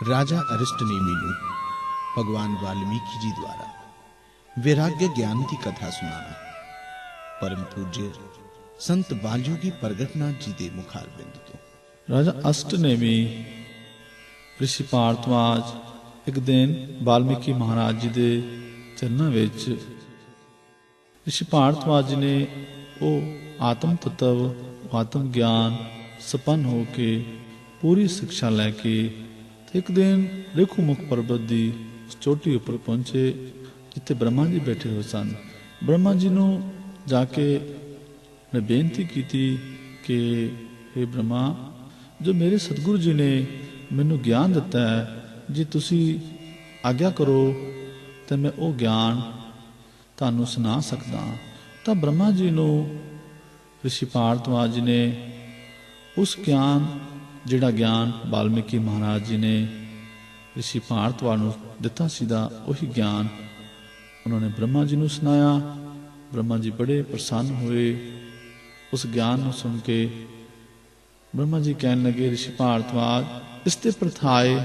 ਰਾਜਾ ਅਰਿਸ਼ਟਨੇਮੀ ਨੂੰ ਭਗਵਾਨ ਵਾਲਮੀਕੀ ਜੀ ਦੁਆਰਾ ਵਿਰਾਗਯ ਗਿਆਨ ਦੀ ਕਥਾ ਸੁਣਾਉਣਾ, ਪਰਮ ਪੂਜਯ ਸੰਤ ਬਾਲਯੋਗੀ ਪ੍ਰਗਟਨਾਥ ਜੀ ਦੇ ਮੁਖਾਰਬਿੰਦ ਤੋਂ। ਰਾਜਾ ਅਸ਼ਟਨੇਮੀ ਰਿਸ਼ੀ ਭਾਰਤਵਾਜ ਇੱਕ ਦਿਨ ਵਾਲਮੀਕੀ ਮਹਾਰਾਜ ਜੀ ਦੇ ਚਰਨਾਂ ਵਿੱਚ ਰਿਸ਼ੀ ਭਾਰਤਵਾਜ ਜੀ ਨੇ ਉਹ ਆਤਮ ਤਤਵ, ਆਤਮ ਗਿਆਨ ਸਪਨ ਹੋ ਕੇ ਪੂਰੀ ਸਿੱਖਿਆ ਲੈ ਕੇ ਇੱਕ ਦਿਨ ਰੇਖੂ ਮੁਖ ਪਰਬਤ ਦੀ ਉਸ ਚੋਟੀ ਉੱਪਰ ਪਹੁੰਚੇ, ਜਿੱਥੇ ਬ੍ਰਹਮਾ ਜੀ ਬੈਠੇ ਹੋਏ ਸਨ ਬ੍ਰਹਮਾ ਜੀ ਨੂੰ ਜਾ ਕੇ ਨੇ ਬੇਨਤੀ ਕੀਤੀ ਕਿ हे ਬ੍ਰਹਮਾ, ਜੋ ਮੇਰੇ ਸਤਿਗੁਰੂ ਜੀ ਨੇ ਮੈਨੂੰ ਗਿਆਨ ਦਿੱਤਾ ਹੈ, ਜੇ ਤੁਸੀਂ ਆਗਿਆ ਕਰੋ, ਤਾਂ ਮੈਂ ਉਹ ਗਿਆਨ ਤੁਹਾਨੂੰ ਸੁਣਾ ਸਕਦਾ ਹਾਂ। ਤਾਂ ਬ੍ਰਹਮਾ ਜੀ ਨੂੰ ਰਿਸ਼ੀ ਭਾਰਤਵਾਜ ਜੀ ਨੇ ਉਸ ਗਿਆਨ ਜਿਹੜਾ ਗਿਆਨ ਵਾਲਮੀਕੀ ਮਹਾਰਾਜ ਜੀ ਨੇ ਰਿਸ਼ੀ ਭਾਰਤਵਾਜ ਨੂੰ ਦਿੱਤਾ ਸੀਦਾ ਉਹੀ ਗਿਆਨ ਉਹਨਾਂ ਨੇ ਬ੍ਰਹਮਾ ਜੀ ਨੂੰ ਸੁਣਾਇਆ। ਬ੍ਰਹਮਾ ਜੀ ਬੜੇ ਪ੍ਰਸੰਨ ਹੋਏ। ਉਸ ਗਿਆਨ ਨੂੰ ਸੁਣ ਕੇ ਬ੍ਰਹਮਾ ਜੀ ਕਹਿਣ ਲੱਗੇ, ਰਿਸ਼ੀ ਭਾਰਤਵਾਜ ਇਸ ਤੇ ਪ੍ਰਥਾਏ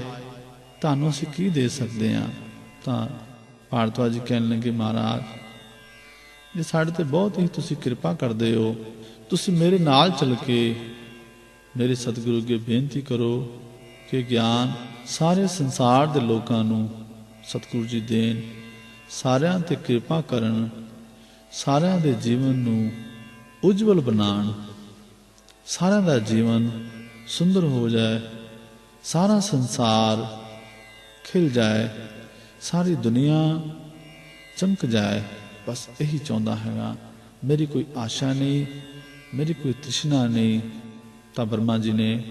ਤੁਹਾਨੂੰ ਅਸੀਂ ਕੀ ਦੇ ਸਕਦੇ ਹਾਂ? ਤਾਂ ਭਾਰਤਵਾਜ ਜੀ ਕਹਿਣ ਲੱਗੇ, ਮਹਾਰਾਜ ਜੇ ਸਾਡੇ ਤੇ ਬਹੁਤ ਹੀ ਤੁਸੀਂ ਕਿਰਪਾ ਕਰਦੇ ਹੋ। ਤੁਸੀਂ ਮੇਰੇ ਨਾਲ ਚੱਲ ਕੇ ਮੇਰੇ ਸਤਿਗੁਰੂ ਅੱਗੇ ਬੇਨਤੀ ਕਰੋ ਕਿ ਗਿਆਨ ਸਾਰੇ ਸੰਸਾਰ ਦੇ ਲੋਕਾਂ ਨੂੰ ਸਤਿਗੁਰੂ ਜੀ ਦੇਣ। ਸਾਰਿਆਂ ਤੇ ਕਿਰਪਾ ਕਰਨ, ਸਾਰਿਆਂ ਦੇ ਜੀਵਨ ਨੂੰ ਉਜਵਲ ਬਣਾਉਣ। ਸਾਰਿਆਂ ਦਾ ਜੀਵਨ ਸੁੰਦਰ ਹੋ ਜਾਏ, ਸਾਰਾ ਸੰਸਾਰ ਖਿਲ ਜਾਏ, ਸਾਰੀ ਦੁਨੀਆ ਚਮਕ ਜਾਏ। ਬਸ ਇਹੀ ਚਾਹੁੰਦਾ ਹੈਗਾ। ਮੇਰੀ ਕੋਈ ਆਸ਼ਾ ਨਹੀਂ, ਮੇਰੀ ਕੋਈ ਤ੍ਰਿਸ਼ਨਾ ਨਹੀਂ ਤਾਂ ਬਰਮਾ ਜੀ ਨੇ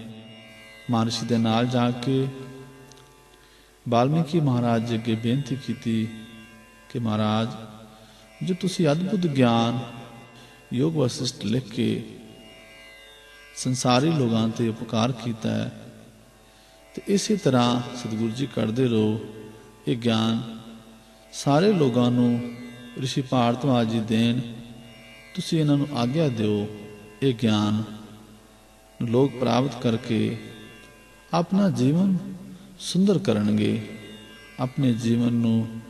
ਮਹਰਸ਼ੀ ਦੇ ਨਾਲ ਜਾ ਕੇ ਵਾਲਮੀਕੀ ਮਹਾਰਾਜ ਜੀ ਅੱਗੇ ਬੇਨਤੀ ਕੀਤੀ ਕਿ ਮਹਾਰਾਜ, ਜੋ ਤੁਸੀਂ ਅਦਭੁਤ ਗਿਆਨ, ਯੋਗ ਵਸਿਸ਼ਟ ਲਿਖ ਕੇ ਸੰਸਾਰੀ ਲੋਕਾਂ ਤੇ ਉਪਕਾਰ ਕੀਤਾ ਹੈ, ਤੇ ਇਸੇ ਤਰ੍ਹਾਂ ਸਤਿਗੁਰੂ ਜੀ ਕਰਦੇ ਰਹੋ। ਇਹ ਗਿਆਨ ਸਾਰੇ ਲੋਕਾਂ ਨੂੰ ਰਿਸ਼ੀ ਭਾਰਤਵਾਜ ਜੀ ਦੇਣ, ਤੁਸੀਂ ਇਹਨਾਂ ਨੂੰ ਆਗਿਆ ਦਿਓ। ਇਹ ਗਿਆਨ ਲੋਕ ਪ੍ਰਾਪਤ ਕਰਕੇ ਆਪਣਾ ਜੀਵਨ ਸੁੰਦਰ ਕਰਨਗੇ, ਆਪਣੇ ਜੀਵਨ ਨੂੰ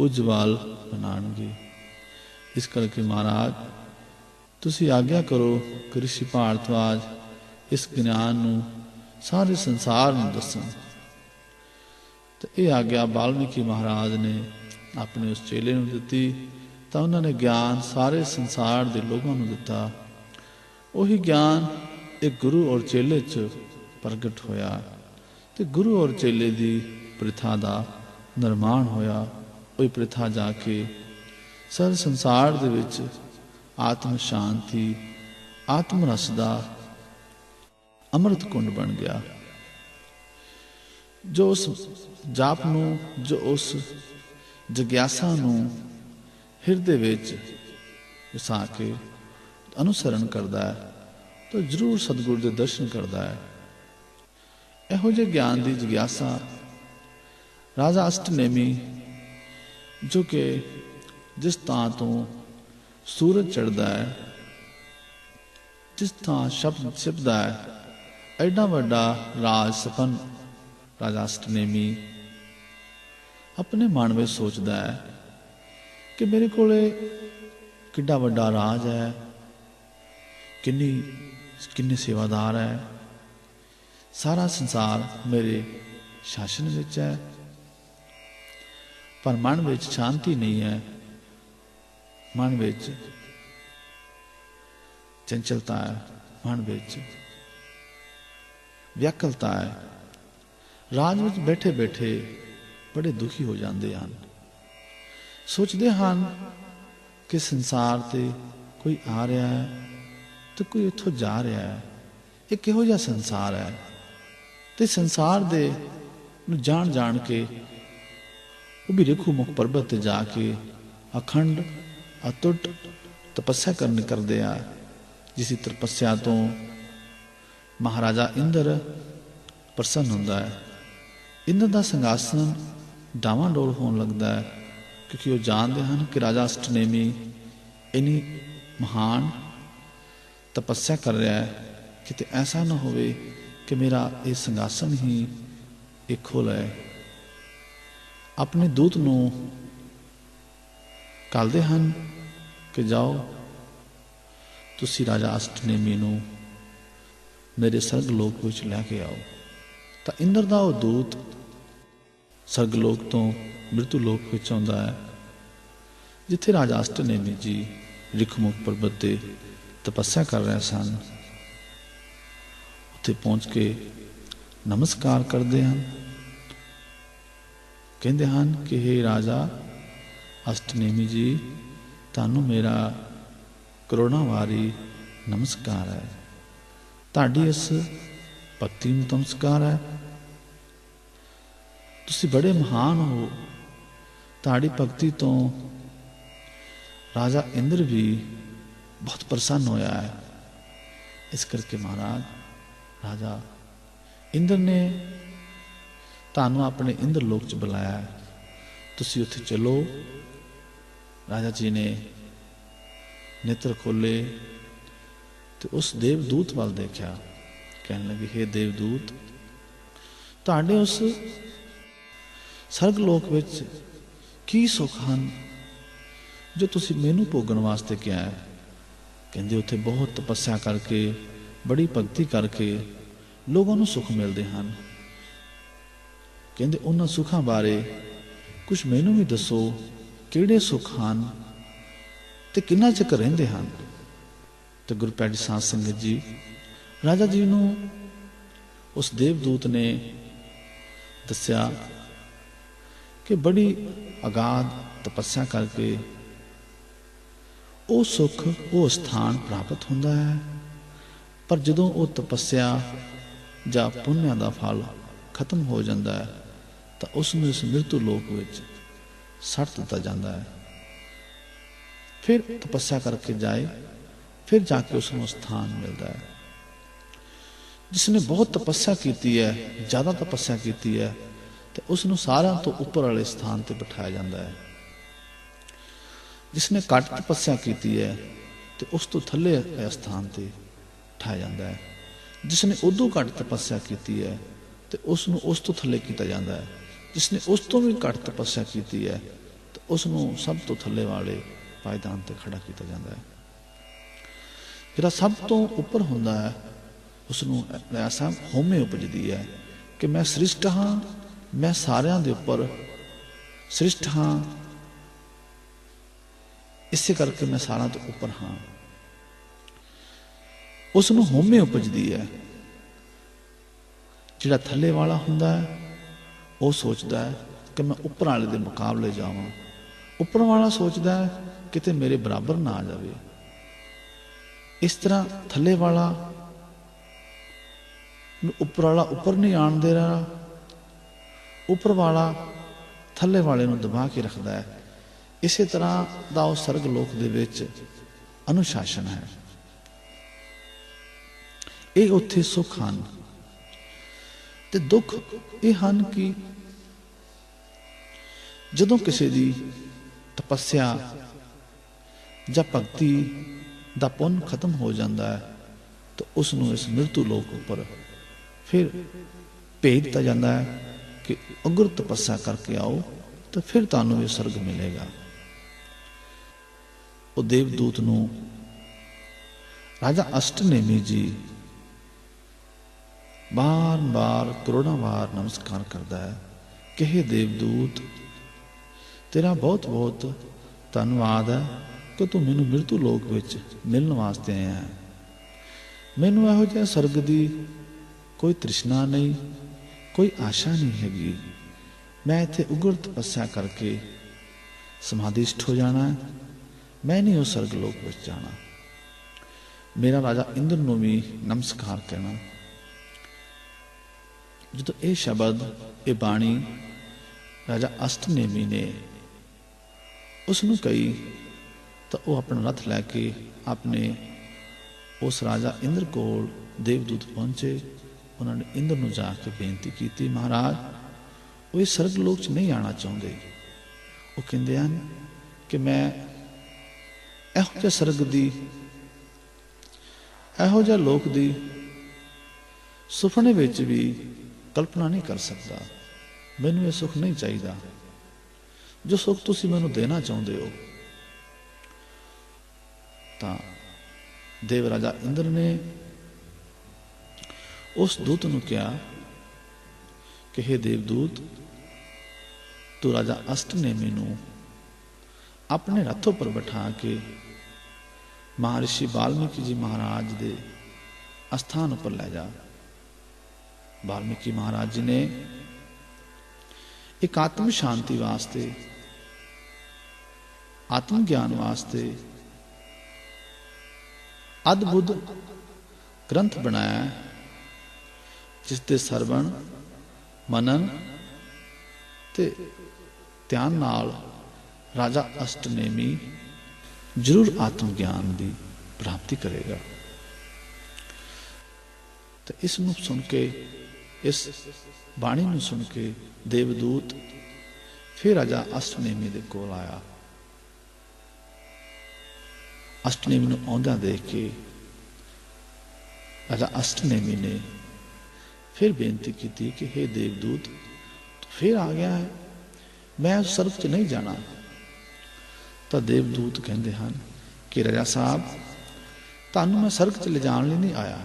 ਉਜਵਾਲ ਬਣਾਉਣਗੇ। ਇਸ ਕਰਕੇ ਮਹਾਰਾਜ, ਤੁਸੀਂ ਆਗਿਆ ਕਰੋ ਕਿ ਰਿਸ਼ੀ ਭਾਰਤਵਾਜ ਇਸ ਗਿਆਨ ਨੂੰ ਸਾਰੇ ਸੰਸਾਰ ਨੂੰ ਦੱਸਣ। ਤੇ ਇਹ ਆਗਿਆ ਵਾਲਮੀਕੀ ਮਹਾਰਾਜ ਨੇ ਆਪਣੇ ਉਸ ਚੇਲੇ ਨੂੰ ਦਿੱਤੀ, ਤਾਂ ਉਹਨਾਂ ਨੇ ਗਿਆਨ ਸਾਰੇ ਸੰਸਾਰ ਦੇ ਲੋਕਾਂ ਨੂੰ ਦਿੱਤਾ। ਉਹੀ ਗਿਆਨ ਇਹ ਗੁਰੂ ਔਰ ਚੇਲੇ 'ਚ ਪ੍ਰਗਟ ਹੋਇਆ। ਤੇ ਗੁਰੂ ਔਰ ਚੇਲੇ ਦੀ ਪ੍ਰਥਾ ਦਾ ਨਿਰਮਾਣ ਹੋਇਆ। ਉਹ ਪ੍ਰਥਾ ਜਾ ਕੇ ਸਰ ਸੰਸਾਰ ਦੇ ਵਿੱਚ ਆਤਮ ਸ਼ਾਂਤੀ, ਆਤਮ ਰਸ ਦਾ ਅੰਮ੍ਰਿਤ ਕੁੰਡ ਬਣ ਗਿਆ। ਜੋ ਉਸ ਜਾਪ ਨੂੰ, ਜੋ ਉਸ ਜਗਿਆਸਾ ਨੂੰ ਹਿਰਦੇ ਵਿੱਚ ਵਸਾ ਕੇ ਅਨੁਸਰਣ ਕਰਦਾ ਹੈ। ਤਾਂ ਜ਼ਰੂਰ ਸਤਿਗੁਰ ਦੇ ਦਰਸ਼ਨ ਕਰਦਾ ਹੈ। ਇਹੋ ਜਿਹੇ ਗਿਆਨ ਦੀ ਜਿਗਿਆਸਾ ਰਾਜਾ ਅਸ਼ਟਨੇਮੀ, ਜੋ ਕਿ ਜਿਸ ਥਾਂ ਤੋਂ ਸੂਰਜ ਚੜਦਾ ਹੈ, ਜਿਸ ਥਾਂ ਸ਼ਬਦ ਛਿਪਦਾ ਹੈ, ਐਡਾ ਵੱਡਾ ਰਾਜ ਸਪਨ ਰਾਜਾ ਅਸ਼ਟਨੇਮੀ ਆਪਣੇ ਮਨ ਵਿੱਚ ਸੋਚਦਾ ਹੈ ਕਿ ਮੇਰੇ ਕੋਲੇ ਕਿੱਡਾ ਵੱਡਾ ਰਾਜ ਹੈ ਕਿੰਨੀ, ਕਿੰਨੇ ਸੇਵਾਦਾਰ ਹੈ। ਸਾਰਾ ਸੰਸਾਰ ਮੇਰੇ ਸ਼ਾਸਨ ਵਿੱਚ ਹੈ। ਪਰ ਮਨ ਵਿੱਚ ਸ਼ਾਂਤੀ ਨਹੀਂ ਹੈ। ਮਨ ਵਿੱਚ ਚੰਚਲਤਾ ਹੈ। ਮਨ ਵਿੱਚ ਵਿਅਕਲਤਾ ਹੈ। ਰਾਜ ਵਿੱਚ ਬੈਠੇ ਬੈਠੇ ਬੜੇ ਦੁਖੀ ਹੋ ਜਾਂਦੇ ਹਨ। ਸੋਚਦੇ ਹਨ ਕਿ ਸੰਸਾਰ ਤੇ ਕੋਈ ਆ ਰਿਹਾ ਹੈ। ਤੇ ਕੋਈ ਇੱਥੋਂ ਜਾ ਰਿਹਾ ਹੈ। ਇਹ ਕਿਹੋ ਜਿਹਾ ਸੰਸਾਰ ਹੈ? ਤੇ ਸੰਸਾਰ ਦੇ ਨੂੰ ਜਾਣ ਜਾਣ ਕੇ ਉਹ ਵੀ ਰੇਖੂ ਮੁਖ ਪਰਬਤ ਤੇ ਜਾ ਕੇ ਅਖੰਡ ਅਟੁੱਟ ਤਪੱਸਿਆ ਕਰਨ ਕਰਦੇ ਆ, ਜਿਸ ਤਪੱਸਿਆ ਤੋਂ ਮਹਾਰਾਜਾ ਇੰਦਰ ਪ੍ਰਸੰਨ ਹੁੰਦਾ ਹੈ। ਇੰਦਰ ਦਾ ਸੰਗਾਸਨ ਡਾਵਾਂ ਡੋਲ ਹੋਣ ਲੱਗਦਾ ਹੈ, ਕਿਉਂਕਿ ਉਹ ਜਾਣਦੇ ਹਨ ਕਿ ਰਾਜਾ ਅਸ਼ਟਨੇਮੀ ਇਨੀ ਮਹਾਨ ਤਪੱਸਿਆ ਕਰ ਰਿਹਾ ਹੈ। ਕਿਤੇ ਐਸਾ ਨਾ ਹੋਵੇ ਕਿ ਮੇਰਾ ਇਹ ਸੰਗਾਸਨ ਹੀ ਇਹ ਖੋਲ ਹੈ। ਆਪਣੇ ਦੂਤ ਨੂੰ ਕਲਦੇ ਹਨ ਕਿ ਜਾਓ, ਤੁਸੀਂ ਰਾਜਾ ਅਸ਼ਟਨੇਮੀ ਨੂੰ ਮੇਰੇ ਸਰਗ ਲੋਕ ਵਿੱਚ ਲੈ ਕੇ ਆਓ। ਤਾਂ ਇੰਦਰ ਦਾ ਉਹ ਦੂਤ ਸਰਗ ਲੋਕ ਤੋਂ ਮ੍ਰਿਤੂ ਲੋਕ ਵਿੱਚ ਆਉਂਦਾ ਹੈ, ਜਿੱਥੇ ਰਾਜਾ ਅਸ਼ਟਨੇਮੀ ਜੀ ਰਿਖਮੁਖ ਪਰਬਤ ਤੇ ਤਪੱਸਿਆ ਕਰ ਰਹੇ ਸਨ। ਉੱਥੇ ਪਹੁੰਚ ਕੇ ਨਮਸਕਾਰ ਕਰਦੇ ਹਨ। ਕਹਿੰਦੇ ਹਨ ਕਿ हे ਰਾਜਾ, ਅਸ਼ਟਨੇਮੀ ਜੀ, ਤੁਹਾਨੂੰ ਮੇਰਾ ਕਰੋਨਾ ਵਾਰੀ ਨਮਸਕਾਰ ਹੈ। ਤੁਹਾਡੀ ਇਸ ਭਗਤੀ ਨੂੰ ਨਮਸਕਾਰ ਹੈ। ਤੁਸੀਂ ਬੜੇ ਮਹਾਨ ਹੋ। ਤੁਹਾਡੀ ਭਗਤੀ ਤੋਂ ਰਾਜਾ ਇੰਦਰ ਵੀ ਬਹੁਤ ਪ੍ਰਸੰਨ ਹੋਇਆ ਹੈ ਇਸ ਕਰਕੇ ਮਹਾਰਾਜ ਰਾਜਾ ਇੰਦਰ ਨੇ ਤੁਹਾਨੂੰ ਆਪਣੇ ਇੰਦਰ ਲੋਕ ਚ ਬੁਲਾਇਆ ਤੁਸੀਂ ਉੱਥੇ ਚਲੋ ਰਾਜਾ ਜੀ ਨੇ ਨੇਤਰ ਖੋਲੇ ਤੇ ਉਸ ਦੇਵਦੂਤ ਵੱਲ ਦੇਖਿਆ ਕਹਿਣ ਲੱਗੇ हे ਦੇਵਦੂਤ ਤੁਹਾਡੇ ਉਸ ਸਰਗ ਲੋਕ ਵਿੱਚ ਕੀ ਸੁੱਖ ਹਨ ਜੋ ਤੁਸੀਂ ਮੈਨੂੰ ਭੋਗਣ ਵਾਸਤੇ ਕਿਹਾ ਹੈ ਕਹਿੰਦੇ ਉੱਥੇ ਬਹੁਤ ਤਪੱਸਿਆ ਕਰਕੇ, ਬੜੀ ਭਗਤੀ ਕਰਕੇ ਲੋਕਾਂ ਨੂੰ ਸੁੱਖ ਮਿਲਦੇ ਹਨ। ਕਹਿੰਦੇ ਉਹਨਾਂ ਸੁੱਖਾਂ ਬਾਰੇ ਕੁਝ ਮੈਨੂੰ ਵੀ ਦੱਸੋ, ਕਿਹੜੇ ਸੁੱਖ ਹਨ ਤੇ ਕਿੰਨਾ ਚਿਰ ਰਹਿੰਦੇ ਹਨ? ਤੇ ਗੁਰੂ ਪੈਡੀ ਸਾਧ ਸੰਗਤ ਜੀ, ਰਾਜਾ ਜੀ ਨੂੰ ਉਸ ਦੇਵਦੂਤ ਨੇ ਦੱਸਿਆ ਕਿ ਬੜੀ ਅਗਾਧ ਤਪੱਸਿਆ ਕਰਕੇ ਉਹ ਸੁੱਖ, ਉਹ ਸਥਾਨ ਪ੍ਰਾਪਤ ਹੁੰਦਾ ਹੈ। ਪਰ ਜਦੋਂ ਉਹ ਤਪੱਸਿਆ ਜਾਂ ਪੁੰਨਿਆਂ ਦਾ ਫਲ ਖਤਮ ਹੋ ਜਾਂਦਾ ਹੈ, ਤਾਂ ਉਸ ਨੂੰ ਇਸ ਮ੍ਰਿਤੂ ਲੋਕ ਵਿੱਚ ਸੱਟ ਦਿੱਤਾ ਜਾਂਦਾ ਹੈ। ਫਿਰ ਤਪੱਸਿਆ ਕਰਕੇ ਜਾਏ, ਫਿਰ ਜਾ ਕੇ ਉਸ ਨੂੰ ਸਥਾਨ ਮਿਲਦਾ ਹੈ। ਜਿਸ ਨੇ ਬਹੁਤ ਤਪੱਸਿਆ ਕੀਤੀ ਹੈ, ਜ਼ਿਆਦਾ ਤਪੱਸਿਆ ਕੀਤੀ ਹੈ, ਤੇ ਉਸ ਨੂੰ ਸਾਰਿਆਂ ਤੋਂ ਉੱਪਰ ਵਾਲੇ ਸਥਾਨ ਤੇ ਬਿਠਾਇਆ ਜਾਂਦਾ ਹੈ। ਜਿਸ ਨੇ ਘੱਟ ਤਪੱਸਿਆ ਕੀਤੀ ਹੈ ਤੇ ਉਸ ਤੋਂ ਥੱਲੇ ਵਾਲੇ ਸਥਾਨ ਤੇ ਠਾਇਆ ਜਾਂਦਾ ਹੈ। ਜਿਸ ਨੇ ਉਦੋਂ ਘੱਟ ਤਪੱਸਿਆ ਕੀਤੀ ਹੈ ਤੇ ਉਸ ਨੂੰ ਉਸ ਤੋਂ ਥੱਲੇ ਕੀਤਾ ਜਾਂਦਾ ਹੈ। ਜਿਸ ਨੇ ਉਸ ਤੋਂ ਵੀ ਘੱਟ ਤਪੱਸਿਆ ਕੀਤੀ ਹੈ ਤੇ ਉਸ ਨੂੰ ਸਭ ਤੋਂ ਥੱਲੇ ਵਾਲੇ ਪਾਇਦਾਨ ਤੇ ਖੜਾ ਕੀਤਾ ਜਾਂਦਾ ਹੈ। ਜਿਹੜਾ ਸਭ ਤੋਂ ਉੱਪਰ ਹੁੰਦਾ ਹੈ ਉਸ ਨੂੰ ਐਸਾ ਹਉਮੈ ਉਪਜਦੀ ਹੈ ਕਿ ਮੈਂ ਸ੍ਰਿਸ਼ਟ ਹਾਂ, ਮੈਂ ਸਾਰਿਆਂ ਦੇ ਉੱਪਰ ਸ੍ਰਿਸ਼ਟ ਹਾਂ ਇਸੇ ਕਰਕੇ ਮੈਂ ਸਾਰਿਆਂ ਤੋਂ ਉੱਪਰ ਹਾਂ। ਉਸ ਨੂੰ ਹਉਮੈ ਉਪਜਦੀ ਹੈ। ਜਿਹੜਾ ਥੱਲੇ ਵਾਲਾ ਹੁੰਦਾ ਹੈ, ਉਹ ਸੋਚਦਾ ਹੈ ਕਿ ਮੈਂ ਉੱਪਰ ਵਾਲੇ ਦੇ ਮੁਕਾਬਲੇ ਜਾਵਾਂ। ਉੱਪਰ ਵਾਲਾ ਸੋਚਦਾ ਹੈ, ਕਿਤੇ ਮੇਰੇ ਬਰਾਬਰ ਨਾ ਆ ਜਾਵੇ। ਇਸ ਤਰ੍ਹਾਂ ਥੱਲੇ ਵਾਲਾ ਨੂੰ ਉੱਪਰ ਵਾਲਾ ਉੱਪਰ ਨਹੀਂ ਆਣ ਦੇ ਰਿਹਾ। ਉੱਪਰ ਵਾਲਾ ਥੱਲੇ ਵਾਲੇ ਨੂੰ ਦਬਾ ਕੇ ਰੱਖਦਾ ਹੈ। ਇਸੇ ਤਰ੍ਹਾਂ ਦਾ ਉਹ ਸਰਗ ਲੋਕ ਦੇ ਵਿੱਚ ਅਨੁਸ਼ਾਸਨ ਹੈ। ਇਹ ਉੱਥੇ ਸੁੱਖ ਹਨ। ਤੇ ਦੁੱਖ ਇਹ ਹਨ ਕਿ ਜਦੋਂ ਕਿਸੇ ਦੀ ਤਪੱਸਿਆ ਜਾਂ ਭਗਤੀ ਦਾ ਪੁੰਨ ਖਤਮ ਹੋ ਜਾਂਦਾ ਹੈ, ਤਾਂ ਉਸ ਨੂੰ ਇਸ ਮ੍ਰਿਤੂ ਲੋਕ ਉੱਪਰ ਫਿਰ ਭੇਜ ਦਿੱਤਾ ਜਾਂਦਾ ਹੈ ਕਿ ਅਗਰ ਤਪੱਸਿਆ ਕਰਕੇ ਆਓ, ਤਾਂ ਫਿਰ ਤੁਹਾਨੂੰ ਇਹ ਸਰਗ ਮਿਲੇਗਾ। ਉਹ ਦੇਵਦੂਤ ਨੂੰ, ਰਾਜਾ ਅਸ਼ਟਨੇਮੀ ਜੀ, ਬਾਰ-ਬਾਰ ਕਰੋੜਾਂ ਵਾਰ ਨਮਸਕਾਰ ਕਰਦਾ ਹੈ। ਕਿ हे ਦੇਵਦੂਤ, ਤੇਰਾ ਬਹੁਤ-ਬਹੁਤ ਧੰਨਵਾਦ ਹੈ ਕਿ ਤੂੰ ਮੈਨੂੰ ਮ੍ਰਿਤੂ ਲੋਕ ਵਿੱਚ ਮਿਲਣ ਵਾਸਤੇ ਆਇਆ ਹੈ। ਮੈਨੂੰ ਇਹੋ ਜਿਹਾ ਸਰਗ ਦੀ ਕੋਈ ਤ੍ਰਿਸ਼ਨਾ ਨਹੀਂ, ਕੋਈ ਆਸ਼ਾ ਨਹੀਂ ਹੈਗੀ। ਮੈਂ ਇੱਥੇ ਉਗਰ ਤਪੱਸਿਆ ਕਰਕੇ ਸਮਾਧਿਸ਼ਟ ਹੋ ਜਾਣਾ ਹੈ। ਮੈਂ ਨਹੀਂ ਉਸ ਸਰਗ ਲੋਕ ਵਿੱਚ ਜਾਣਾ। ਮੇਰਾ ਰਾਜਾ ਇੰਦਰ ਨੂੰ ਵੀ ਨਮਸਕਾਰ ਕਰਨਾ ਜਦੋਂ ਇਹ ਸ਼ਬਦ, ਇਹ ਬਾਣੀ ਰਾਜਾ ਅਸ਼ਟਨੇਮੀ ਨੇ ਉਸ ਨੂੰ ਕਹੀ, ਤਾਂ ਉਹ ਆਪਣਾ ਰਥ ਲੈ ਕੇ ਆਪਣੇ ਉਸ ਰਾਜਾ ਇੰਦਰ ਕੋਲ ਦੇਵਦੂਤ ਪਹੁੰਚੇ। ਉਹਨਾਂ ਨੇ ਇੰਦਰ ਨੂੰ ਜਾ ਕੇ ਬੇਨਤੀ ਕੀਤੀ, ਮਹਾਰਾਜ, ਉਹ ਇਸ ਸਰਗ ਲੋਕ 'ਚ ਨਹੀਂ ਆਣਾ ਚਾਹੁੰਦੇ। ਉਹ ਕਹਿੰਦੇ ਹਨ ਕਿ ਮੈਂ ਇਹੋ ਜਿਹੇ ਸਰਗ ਦੀ, ਇਹੋ ਜਿਹੇ ਲੋਕ ਦੀ ਸੁਪਨੇ ਵਿੱਚ ਵੀ ਕਲਪਨਾ ਨਹੀਂ ਕਰ ਸਕਦਾ। ਮੈਨੂੰ ਇਹ ਸੁੱਖ ਨਹੀਂ ਚਾਹੀਦਾ। ਜੋ ਸੁੱਖ ਤੁਸੀਂ ਮੈਨੂੰ ਦੇਣਾ ਚਾਹੁੰਦੇ ਹੋ, ਤਾਂ ਦੇਵ ਰਾਜਾ ਇੰਦਰ ਨੇ ਉਸ ਦੂਤ ਨੂੰ ਕਿਹਾ ਕਿ हे ਦੇਵਦੂਤ, ਤੂੰ ਰਾਜਾ ਅਸਟ ਨੇ ਮੈਨੂੰ ਆਪਣੇ ਰੱਥ ਉੱਪਰ ਬਿਠਾ ਕੇ ਮਹਰਸ਼ੀ ਵਾਲਮੀਕੀ ਜੀ ਮਹਾਰਾਜ ਦੇ ਅਸਥਾਨ ਉੱਪਰ ਲੈ ਜਾ। ਵਾਲਮੀਕੀ ਮਹਾਰਾਜ ਜੀ ਨੇ ਇੱਕ ਆਤਮ ਸ਼ਾਂਤੀ ਵਾਸਤੇ, ਆਤਮ ਗਿਆਨ ਵਾਸਤੇ ਅਦਭੁਤ ਗ੍ਰੰਥ ਬਣਾਇਆ ਜਿਸ ਤੇ ਸਰਵਣ, ਮਨਨ ਤੇ ਧਿਆਨ ਨਾਲ ਰਾਜਾ ਅਸ਼ਟਨੇਮੀ ਜ਼ਰੂਰ ਆਤਮ ਗਿਆਨ ਦੀ ਪ੍ਰਾਪਤੀ ਕਰੇਗਾ। ਤੇ ਇਸ ਨੂੰ ਸੁਣ ਕੇ, ਇਸ ਬਾਣੀ ਨੂੰ ਸੁਣ ਕੇ ਦੇਵਦੂਤ ਫਿਰ ਰਾਜਾ ਅਸ਼ਟਨੇਮੀ ਦੇ ਕੋਲ ਆਇਆ। ਅਸ਼ਟਨੇਮੀ ਨੂੰ ਆਉਂਦਾ ਦੇਖ ਕੇ ਰਾਜਾ ਅਸ਼ਟਨੇਮੀ ਨੇ ਫਿਰ ਬੇਨਤੀ ਕੀਤੀ ਕਿ हे ਦੇਵਦੂਤ, ਤੂੰ ਫਿਰ ਆ ਗਿਆ ਹੈ। ਮੈਂ ਉਸ ਸਰਗ 'ਚ ਨਹੀਂ ਜਾਣਾ। ਤਾਂ ਦੇਵਦੂਤ ਕਹਿੰਦੇ ਹਨ ਕਿ ਰਾਜਾ ਸਾਹਿਬ, ਤੁਹਾਨੂੰ ਮੈਂ ਸਰਗ 'ਚ ਲਿਜਾਣ ਲਈ ਨਹੀਂ ਆਇਆ।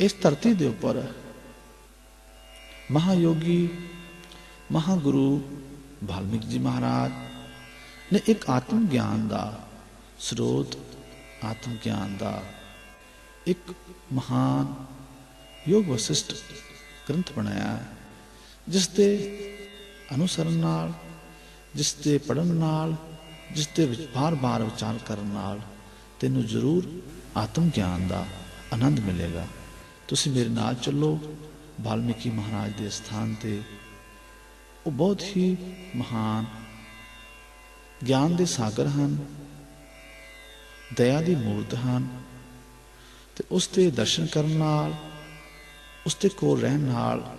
ਇਸ ਧਰਤੀ ਦੇ ਉੱਪਰ ਮਹਾਯੋਗੀ, ਮਹਾਗੁਰੂ ਵਾਲਮੀਕ ਜੀ ਮਹਾਰਾਜ ਨੇ ਇੱਕ ਆਤਮ ਗਿਆਨ ਦਾ ਸਰੋਤ, ਆਤਮ ਗਿਆਨ ਦਾ ਇੱਕ ਮਹਾਨ ਯੋਗ ਵਸਿਸ਼ਟ ਗ੍ਰੰਥ ਬਣਾਇਆ ਜਿਸ ਦੇ ਅਨੁਸਰਨ ਨਾਲ ਜਿਸ 'ਤੇ ਪੜਨ ਨਾਲ, ਜਿਸ 'ਤੇ ਵਿੱਚ ਬਾਰ-ਬਾਰ ਵਿਚਾਰ ਕਰਨ ਨਾਲ ਤੈਨੂੰ ਜ਼ਰੂਰ ਆਤਮ ਗਿਆਨ ਦਾ ਆਨੰਦ ਮਿਲੇਗਾ। ਤੁਸੀਂ ਮੇਰੇ ਨਾਲ ਚੱਲੋ। ਵਾਲਮੀਕੀ ਮਹਾਰਾਜ ਦੇ ਸਥਾਨ ਤੇ ਉਹ ਬਹੁਤ ਹੀ ਮਹਾਨ ਗਿਆਨ ਦੇ ਸਾਗਰ ਹਨ, ਦਇਆ ਦੀ ਮੂਰਤ ਹਨ ਤੇ ਉਸ ਦੇ ਦਰਸ਼ਨ ਕਰਨ ਨਾਲ, ਉਸ ਦੇ ਕੋਲ ਰਹਿਣ ਨਾਲ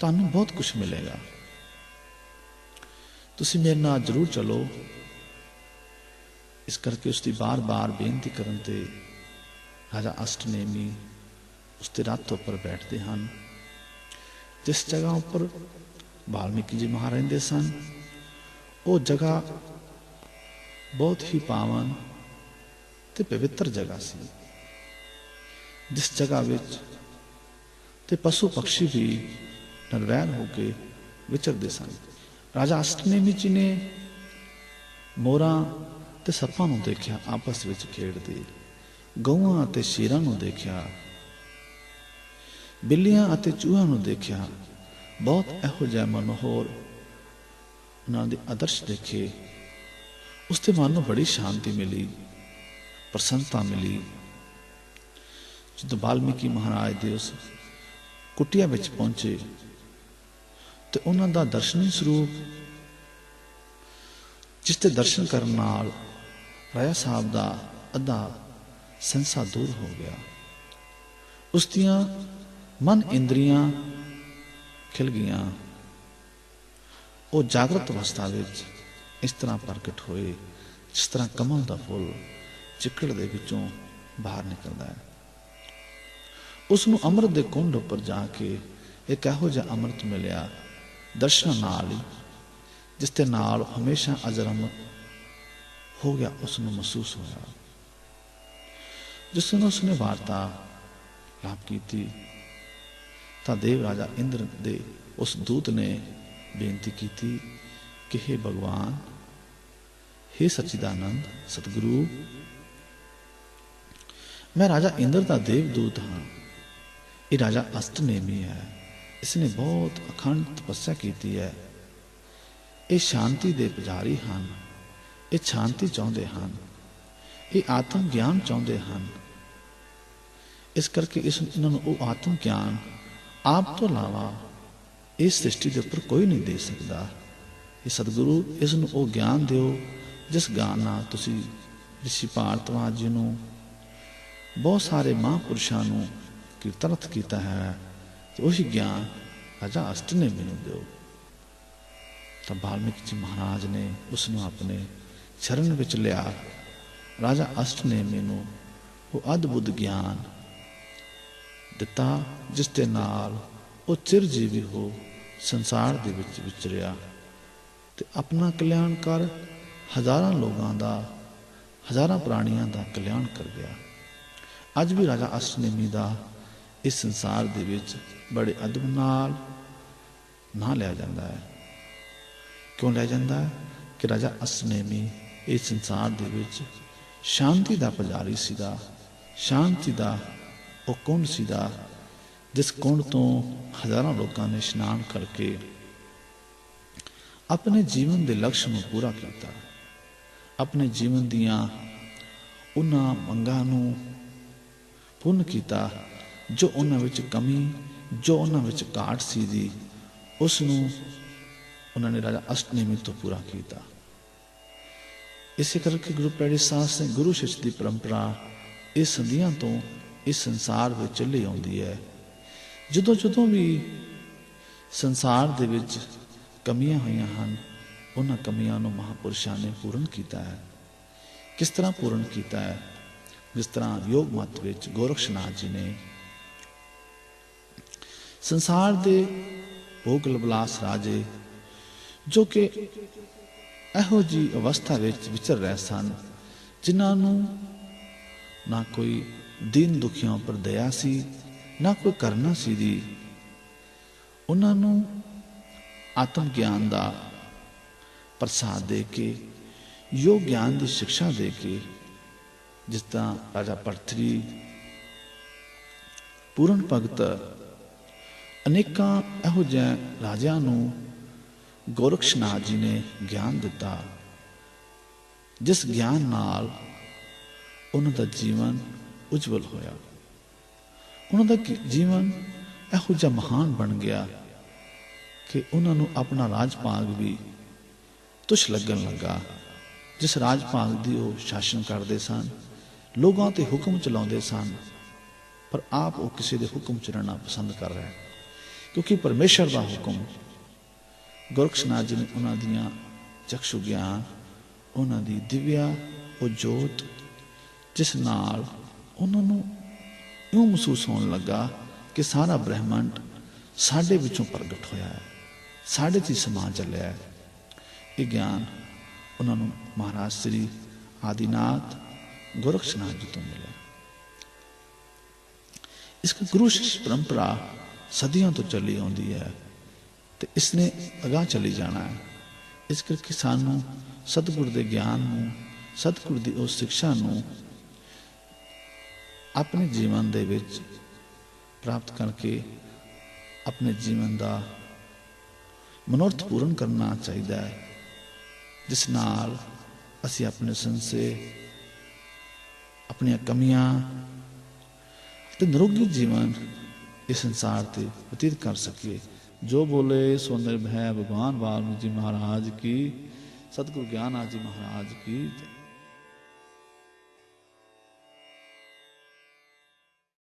ਤੁਹਾਨੂੰ ਬਹੁਤ ਕੁਝ ਮਿਲੇਗਾ। ਤੁਸੀਂ ਮੇਰੇ ਨਾਲ ਜ਼ਰੂਰ ਚੱਲੋ। ਇਸ ਕਰਕੇ ਉਸ ਦੀ ਬਾਰ-ਬਾਰ ਬੇਨਤੀ ਕਰਨ ਤੇ ਰਾਜਾ ਅਸ਼ਟਨੇਮੀ ਉਸ ਦੇ ਰੱਥ ਉੱਪਰ ਬੈਠਦੇ ਹਨ। ਜਿਸ ਜਗ੍ਹਾ ਉੱਪਰ ਵਾਲਮੀਕੀ ਜੀ ਮਹਾਰਾਜ ਰਹਿੰਦੇ ਸਨ, ਉਹ ਜਗ੍ਹਾ ਬਹੁਤ ਹੀ ਪਾਵਨ ਤੇ ਪਵਿੱਤਰ ਜਗ੍ਹਾ ਸੀ। ਜਿਸ ਜਗ੍ਹਾ ਵਿੱਚ ਤੇ ਪਸ਼ੂ ਪੰਛੀ ਵੀ ਨਿਰਵੈਰ ਹੋ ਕੇ ਵਿਚਰਦੇ ਸਨ। ਰਾਜਾ ਅਸ਼ਟਮੀ ਜੀ ਨੇ ਮੋਰਾਂ ਤੇ ਸੱਪਾਂ ਨੂੰ ਦੇਖਿਆ, ਆਪਸ ਵਿੱਚ ਖੇਡਦੇ। ਗਊਆਂ ਅਤੇ ਸ਼ੇਰਾਂ ਨੂੰ ਦੇਖਿਆ। ਬਿੱਲੀਆਂ ਅਤੇ ਚੂਹਾਂ ਨੂੰ ਦੇਖਿਆ। ਬਹੁਤ ਇਹੋ ਜਿਹਾ ਮਨੋਹਰ ਉਹਨਾਂ ਦੇ ਆਦਰਸ਼ ਦੇਖੇ। ਉਸ ਤੇ ਮਨ ਨੂੰ ਬੜੀ ਸ਼ਾਂਤੀ ਮਿਲੀ, ਪ੍ਰਸੰਨਤਾ ਮਿਲੀ। ਜਦੋਂ ਵਾਲਮੀਕੀ ਮਹਾਰਾਜ ਦੇ ਉਸ ਕੁਟੀਆ ਵਿੱਚ ਪਹੁੰਚੇ ਤੇ ਉਹਨਾਂ ਦਾ ਦਰਸ਼ਨੀ ਸਰੂਪ, ਜਿਸ ਤੇ ਦਰਸ਼ਨ ਕਰਨ ਨਾਲ ਰਾਇਆ ਸਾਹਿਬ ਦਾ ਅੱਧਾ ਸੰਸਾ ਦੂਰ ਹੋ ਗਿਆ। ਉਸ ਦੀਆਂ ਮਨ ਇੰਦਰੀਆਂ ਖਿਲ ਗਈਆਂ। ਉਹ ਜਾਗਰਤ ਅਵਸਥਾ ਵਿੱਚ ਇਸ ਤਰ੍ਹਾਂ ਪ੍ਰਗਟ ਹੋਏ, ਜਿਸ ਤਰ੍ਹਾਂ ਕਮਲ ਦਾ ਫੁੱਲ ਚਿੱਕੜ ਦੇ ਵਿੱਚੋਂ ਬਾਹਰ ਨਿਕਲਦਾ ਹੈ। ਉਸ ਨੂੰ ਅੰਮ੍ਰਿਤ ਦੇ ਕੁੰਡ ਉੱਪਰ ਜਾ ਕੇ ਇੱਕ ਇਹੋ ਜਿਹਾ ਅੰਮ੍ਰਿਤ ਮਿਲਿਆ ਦਰਸ਼ਨ ਨਾਲ ਹੀ, ਜਿਸ ਦੇ ਨਾਲ ਹਮੇਸ਼ਾ ਅਜਰਮ ਹੋ ਗਿਆ ਉਸ ਨੂੰ ਮਹਿਸੂਸ ਹੋਇਆ। ਜਿਸ ਨੂੰ ਉਸਨੇ ਵਾਰਤਾ ਲਾਭ ਕੀਤੀ, ਤਾਂ ਦੇਵ ਰਾਜਾ ਇੰਦਰ ਦੇ ਉਸ ਦੂਤ ਨੇ ਬੇਨਤੀ ਕੀਤੀ ਕਿ हे ਭਗਵਾਨ हे ਸਚਿਦਾਨੰਦ ਸਤਿਗੁਰੂ, ਮੈਂ ਰਾਜਾ ਇੰਦਰ ਦਾ ਦੇਵ ਦੂਤ ਹਾਂ। ਇਹ ਰਾਜਾ ਅਸਤਨੇਮੀ ਹੈ। ਇਸ ਨੇ ਬਹੁਤ ਅਖੰਡ ਤਪੱਸਿਆ ਕੀਤੀ ਹੈ। ਇਹ ਸ਼ਾਂਤੀ ਦੇ ਪੁਜਾਰੀ ਹਨ। ਇਹ ਸ਼ਾਂਤੀ ਚਾਹੁੰਦੇ ਹਨ। ਇਹ ਆਤਮ ਗਿਆਨ ਚਾਹੁੰਦੇ ਹਨ। ਇਸ ਕਰਕੇ ਇਸ ਇਹਨਾਂ ਨੂੰ ਉਹ ਆਤਮ ਗਿਆਨ ਆਪ ਤੋਂ ਇਲਾਵਾ ਇਸ ਸ੍ਰਿਸ਼ਟੀ ਦੇ ਉੱਪਰ ਕੋਈ ਨਹੀਂ ਦੇ ਸਕਦਾ। ਇਹ ਸਤਿਗੁਰੂ ਇਸ ਨੂੰ ਉਹ ਗਿਆਨ ਦਿਓ, ਜਿਸ ਗਿਆਨ ਨਾਲ ਤੁਸੀਂ ਰਿਸ਼ੀ ਭਾਰਤਵਾਜ ਜੀ ਨੂੰ ਬਹੁਤ ਸਾਰੇ ਮਹਾਂਪੁਰਸ਼ਾਂ ਨੂੰ ਕੀਰਤਨਤ ਕੀਤਾ ਹੈ। ਤੇ ਉਹੀ ਗਿਆਨ ਰਾਜਾ ਅਸ਼ਟ ਨੇ ਮੈਨੂੰ ਦਿਓ। ਤਾਂ ਬਾਲਮੀਕ ਜੀ ਮਹਾਰਾਜ ਨੇ ਉਸ ਨੂੰ ਆਪਣੇ ਸ਼ਰਨ ਵਿੱਚ ਲਿਆ। ਰਾਜਾ ਅਸ਼ਟ ਨੇ ਮੈਨੂੰ ਉਹ ਅਦਭੁਤ ਗਿਆਨ ਦਿੱਤਾ, ਜਿਸ ਦੇ ਨਾਲ ਉਹ ਚਿਰਜੀਵੀ ਹੋ ਸੰਸਾਰ ਦੇ ਵਿੱਚ ਵਿਚਰਿਆ ਤੇ ਆਪਣਾ ਕਲਿਆਣ ਕਰ ਹਜ਼ਾਰਾਂ ਲੋਕਾਂ ਦਾ, ਹਜ਼ਾਰਾਂ ਪ੍ਰਾਣੀਆਂ ਦਾ ਕਲਿਆਣ ਕਰ ਗਿਆ। ਅੱਜ ਵੀ ਰਾਜਾ ਅਸ਼ਟਨੇਮੀ ਦਾ ਇਸ ਸੰਸਾਰ ਦੇ ਵਿੱਚ ਬੜੇ ਅਦਬ ਨਾਲ ਨਾਂ ਲਿਆ ਜਾਂਦਾ ਹੈ। ਕਿਉਂ ਲਿਆ ਜਾਂਦਾ ਹੈ? ਕਿ ਰਾਜਾ ਅਸ਼ਟਨੇਮੀ ਇਸ ਸੰਸਾਰ ਦੇ ਵਿੱਚ ਸ਼ਾਂਤੀ ਦਾ ਪੁਜਾਰੀ ਸੀਗਾ। ਸ਼ਾਂਤੀ ਦਾ ਉਹ ਕੁੰਡ ਸੀਗਾ ਜਿਸ ਕੁੰਡ ਤੋਂ ਹਜ਼ਾਰਾਂ ਲੋਕਾਂ ਨੇ ਇਸ਼ਨਾਨ ਕਰਕੇ ਆਪਣੇ ਜੀਵਨ ਦੇ ਲਕਸ਼ ਨੂੰ ਪੂਰਾ ਕੀਤਾ। ਆਪਣੇ ਜੀਵਨ ਦੀਆਂ ਉਹਨਾਂ ਮੰਗਾਂ ਨੂੰ ਪੂਰਨ ਕੀਤਾ। ਜੋ ਉਹਨਾਂ ਵਿੱਚ ਕਮੀ, ਜੋ ਉਹਨਾਂ ਵਿੱਚ ਘਾਟ ਸੀ ਦੀ ਉਸ ਨੂੰ ਉਹਨਾਂ ਨੇ ਰਾਜਾ ਅਸ਼ਟਨੇਮੀ ਤੋਂ ਪੂਰਾ ਕੀਤਾ। ਇਸੇ ਕਰਕੇ ਗੁਰੂ ਪਿਆਰੇ ਸਾਧ ਸਿੰਘ ਗੁਰੂ ਸ਼ਿਸ਼ ਦੀ ਪਰੰਪਰਾ ਇਸ ਸੰਧੀਆਂ ਤੋਂ ਇਸ ਸੰਸਾਰ ਵਿੱਚ ਚੱਲੀ ਆਉਂਦੀ ਹੈ। ਜਦੋਂ ਜਦੋਂ ਵੀ ਸੰਸਾਰ ਦੇ ਵਿੱਚ ਕਮੀਆਂ ਹੋਈਆਂ ਹਨ, ਉਹਨਾਂ ਕਮੀਆਂ ਨੂੰ ਮਹਾਪੁਰਸ਼ਾਂ ਨੇ ਪੂਰਨ ਕੀਤਾ ਹੈ। ਕਿਸ ਤਰ੍ਹਾਂ ਪੂਰਨ ਕੀਤਾ ਹੈ? ਜਿਸ ਤਰ੍ਹਾਂ ਯੋਗ ਮਤ ਵਿੱਚ ਗੋਰਖਸ਼ਨਾਥ ਜੀ ਨੇ ਸੰਸਾਰ ਦੇ ਭੋਗ ਲਬਲਾਸ ਰਾਜੇ, ਜੋ ਕਿ ਇਹੋ ਜੀ ਅਵਸਥਾ ਵਿੱਚ ਵਿਚਰ ਰਹੇ ਸਨ, ਜਿਨ੍ਹਾਂ ਨੂੰ ਨਾ ਕੋਈ ਦਿਨ ਦੁਖੀਆਂ ਉੱਪਰ ਦਇਆ ਸੀ, ਨਾ ਕੋਈ ਕਰਨਾ ਸੀ ਦੀ ਉਹਨਾਂ ਨੂੰ ਆਤਮ ਗਿਆਨ ਦਾ ਪ੍ਰਸਾਦ ਦੇ ਕੇ, ਯੋਗ ਗਿਆਨ ਦੀ ਸਿੱਖਿਆ ਦੇ ਕੇ, ਜਿਸ ਤਰ੍ਹਾਂ ਰਾਜਾ ਪਰਥਰੀ ਪੂਰਨ ਭਗਤ ਅਨੇਕਾਂ ਇਹੋ ਜਿਹੇ ਰਾਜਿਆਂ ਨੂੰ ਗੋਰਖਸ਼ਨਾਥ ਜੀ ਨੇ ਗਿਆਨ ਦਿੱਤਾ, ਜਿਸ ਗਿਆਨ ਨਾਲ ਉਹਨਾਂ ਦਾ ਜੀਵਨ ਉਜਵਲ ਹੋਇਆ। ਉਹਨਾਂ ਦਾ ਜੀਵਨ ਇਹੋ ਜਿਹਾ ਮਹਾਨ ਬਣ ਗਿਆ ਕਿ ਉਹਨਾਂ ਨੂੰ ਆਪਣਾ ਰਾਜ ਭਾਗ ਵੀ ਤੁਛ ਲੱਗਣ ਲੱਗਾ, ਜਿਸ ਰਾਜ ਭਾਗ ਦੀ ਉਹ ਸ਼ਾਸਨ ਕਰਦੇ ਸਨ, ਲੋਕਾਂ ਤੇ ਹੁਕਮ ਚਲਾਉਂਦੇ ਸਨ, ਪਰ ਆਪ ਉਹ ਕਿਸੇ ਦੇ ਹੁਕਮ ਚ ਰਹਿਣਾ ਪਸੰਦ ਕਰ ਰਹੇ। ਕਿਉਂਕਿ ਪਰਮੇਸ਼ਰ ਦਾ ਹੁਕਮ ਗੁਰਕਸ਼ਨਾਥ ਜੀ ਨੇ ਉਹਨਾਂ ਦੀਆਂ ਚਖਸ਼ੂ ਗਿਆਨ ਉਹਨਾਂ ਦੀ ਦਿਵਿਆ ਉਹ ਜੋਤ ਜਿਸ ਨਾਲ ਉਹਨਾਂ ਨੂੰ ਇਹ ਮਹਿਸੂਸ ਹੋਣ ਲੱਗਾ ਕਿ ਸਾਰਾ ਬ੍ਰਹਿਮੰਡ ਸਾਡੇ ਵਿੱਚੋਂ ਪ੍ਰਗਟ ਹੋਇਆ ਹੈ, ਸਾਡੇ 'ਚ ਸਮਾ ਚੱਲਿਆ ਹੈ। ਇਹ ਗਿਆਨ ਉਹਨਾਂ ਨੂੰ ਮਹਾਰਾਜ ਸ੍ਰੀ ਆਦਿਨਾਥ ਗੁਰਖਸ਼ਨਾਥ ਜੀ ਤੋਂ ਮਿਲਿਆ। ਇਸ ਗੁਰੂ ਸ਼ਿਸ਼ ਪਰੰਪਰਾ ਸਦੀਆਂ ਤੋਂ ਚੱਲੀ ਆਉਂਦੀ ਹੈ ਤੇ ਇਸ ਨੇ ਅਗਾਹ ਚੱਲੀ ਜਾਣਾ ਹੈ। ਇਸ ਕਰਕੇ ਸਾਨੂੰ ਸਤਿਗੁਰ ਦੇ ਗਿਆਨ ਨੂੰ, ਸਤਿਗੁਰ ਦੀ ਉਸ ਸਿੱਖਿਆ ਨੂੰ ਆਪਣੇ ਜੀਵਨ ਦੇ ਵਿੱਚ ਪ੍ਰਾਪਤ ਕਰਕੇ ਆਪਣੇ ਜੀਵਨ ਦਾ ਮਨੋਰਥ ਪੂਰਨ ਕਰਨਾ ਚਾਹੀਦਾ ਹੈ, ਜਿਸ ਨਾਲ ਅਸੀਂ ਆਪਣੇ ਸੰਸੇ, ਆਪਣੀਆਂ ਕਮੀਆਂ ਤੇ ਨਿਰੋਗੀ ਜੀਵਨ ਇਸ ਸੰਸਾਰ ਤੇ ਬਤੀਤ ਕਰ ਸਕੀਏ। ਜੋ ਬੋਲੇ ਸੋ ਨਿਰਭੈ ਭਗਵਾਨ ਵਾਲਮੀਕ ਜੀ ਮਹਾਰਾਜ ਕੀ, ਸਤਿਗੁਰੂ ਗਿਆਨ ਆਜ ਜੀ ਮਹਾਰਾਜ ਕੀ।